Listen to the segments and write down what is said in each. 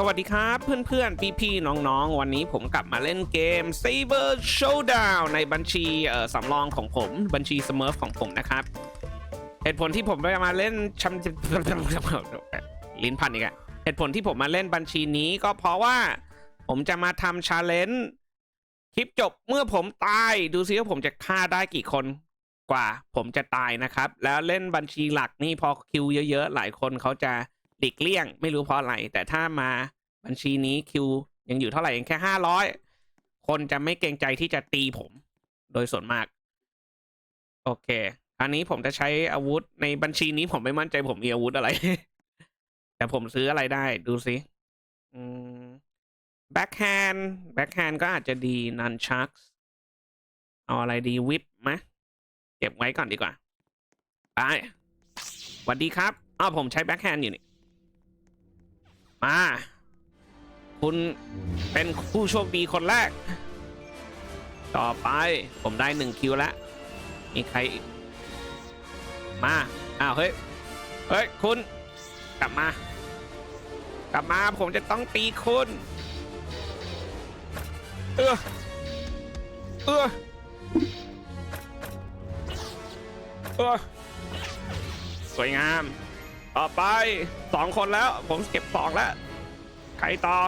สวัสดีครับ เพื่อนๆ พี่ๆ น้องๆ วันนี้ผมกลับมาเล่นเกม Saber Showdown ในบัญชีสำรองของผม บัญชี Smurf ของผมนะครับ เหตุผลที่ผมไปมาเล่นชำลิ้นพันอีกอะเหตุผลที่ผมมาเล่นบัญชีนี้ก็เพราะว่าผมจะมาทำชาเลนจ์คลิปจบเมื่อผมตายดูซิว่าผมจะฆ่าได้กี่คนกว่า ผมจะตายนะครับ แล้วเล่นบัญชีหลักนี่พอคิวเยอะๆ หลายคนเขาจะ หลีกเลี่ยง ไม่รู้เพราะอะไร แต่ถ้ามาบัญชีนี้คิวยังอยู่เท่าไหร่เองแค่ห้าร้อยคนจะไม่เกรงใจที่จะตีผม โดยส่วนมาก โอเค อันนี้ผมจะใช้อาวุธในบัญชีนี้ผมไม่มั่นใจผมมีอาวุธอะไร แต่ผมซื้ออะไรได้ดูสิแบ็คแฮนด์แบ็คแฮนด์ก็อาจจะดีนันชักเอาอะไรดีวิปไหมเก็บไว้ก่อนดีกว่า ไปสวัสดีครับอ้าวผมใช้แบ็คแฮนด์อยู่นี่ มา คุณเป็นผู้โชคดีคนแรก ต่อไปผมได้หนึ่งคิวแล้ว มีใครอีกมา อ้าว เฮ้ย เฮ้ย คุณ กลับมา กลับมาผมจะต้องตีคุณ เออเออเออสวยงาม ต่อไปสองคนแล้ว ผมเก็บสองแล้วใครต่อ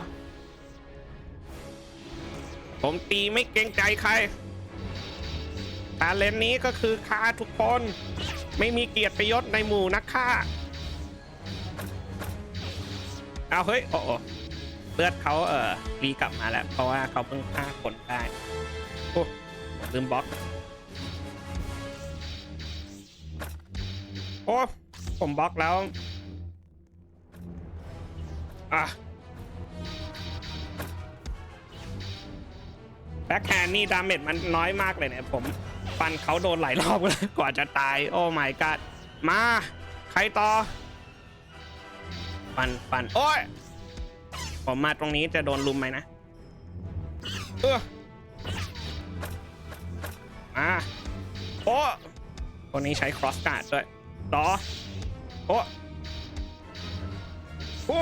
ผมตีไม่เกรงใจใครแต่เลนนี้ก็คือฆ่าทุกคน ไม่มีเกียรติยศในหมู่นักฆ่าเอาเฮ้ยโอ้โอ้เลือดเขาเออรีกลับมาแล้ว เพราะว่าเขาเพิ่งฆ่าคนได้โอ้ลืมบล็อกโอ้ ผมบล็อกแล้ว อะแบ็คแฮนนี่ดาเมจมันน้อยมากเลยเนี่ย ผมฟันเขาโดนหลายรอบเลยกว่าจะตาย โอ้ my god มา ใครต่อฟันฟันโอ้ย ผมมาตรงนี้จะโดนลุมไหมนะ เอออ่าโอ้คนนี้ใช้ cross guard ด้วยต่อ อ้โอ้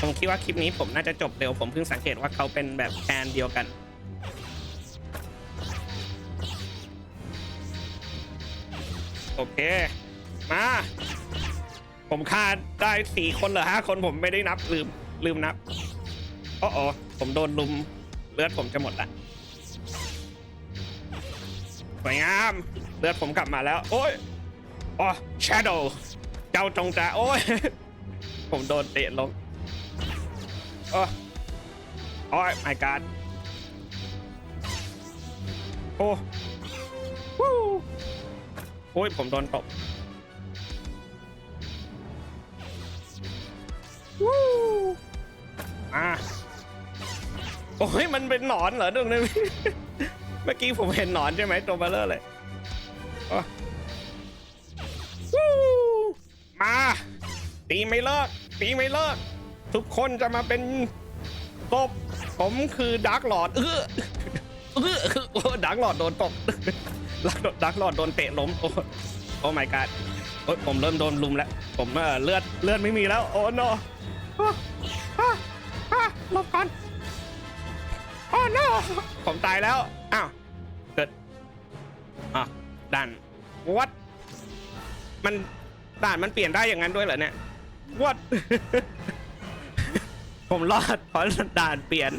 ผมคิดว่าคลิปนี้ผมน่าจะจบเร็ว ผมเพิ่งสังเกตว่าเขาเป็นแบบแคนเดียวกัน โอเค มา ผมฆ่าได้สี่คนเหรอห้าคนผมไม่ได้นับลืมลืมนับโอ้โอผมโดนลุมเลือดผมจะหมดละสวยงาม เลือดผมกลับมาแล้ว โอ้ย อ๋อ shadow เจ้าจงจะโอ้ย ผมโดนเตะลงโอ้โอ้ย my god โอ้วู้โอ้ย ผมโดนตบวู้อะโอ้ย มันเป็นหนอนเหรอตรงนี้เมื่อกี้ผมเห็นหนอนใช่ไหมตัวเบลเลอร์เลยโอ้ มา ตีไม่เลิก ตีไม่เลิก ทุกคนจะมาเป็นตบผมคือดาร์กหลอดเออเออโอ้ดาร์กหลอดโดนตบดาร์กหลอดโดนเตะล้ม โอ้โอ้ my god โอ้ยผมเริ่มโดนลุมแล้ว ผมเออเลือดเลือดไม่มีแล้ว โอ้ no อะอะอะหลบก่อนโอ้ no ผมตายแล้ว อ้าว เกิดอะดัน what มันด่านมันเปลี่ยนได้อย่างนั้นด้วยเหรอเนี่ย what ผมรอดเพราะด่านเปลี่ยน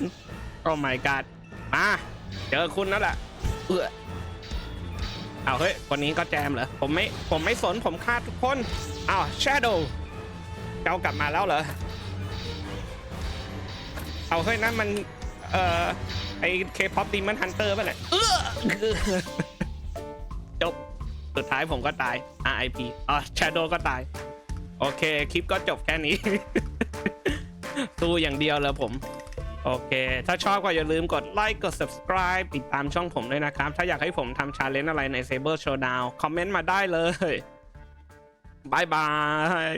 โอ้ my god มาเจอคุณนั่นแหละเออเอาเฮ้ยวันนี้ก็แจมเหรอ ผมไม่ ผมไม่สน ผมฆ่าทุกคนอ้าว shadow เจ้ากลับมาแล้วเหรอ เอาเฮ้ยนั่นมัน เอ่อ ไอเคป๊อปดีมันฮันเตอร์ป่ะเนี่ยเออจบ สุดท้ายผมก็ตาย RIP อ๋อ Shadow ก็ตาย โอเค คลิปก็จบแค่นี้ สู้อย่างเดียวเลยผม โอเค ถ้าชอบก็อย่าลืมกดไลค์กด subscribe ติดตามช่องผมด้วยนะครับ ถ้าอยากให้ผมทำชาเลนจ์อะไรใน Saber Showdown คอมเมนต์มาได้เลยบายบาย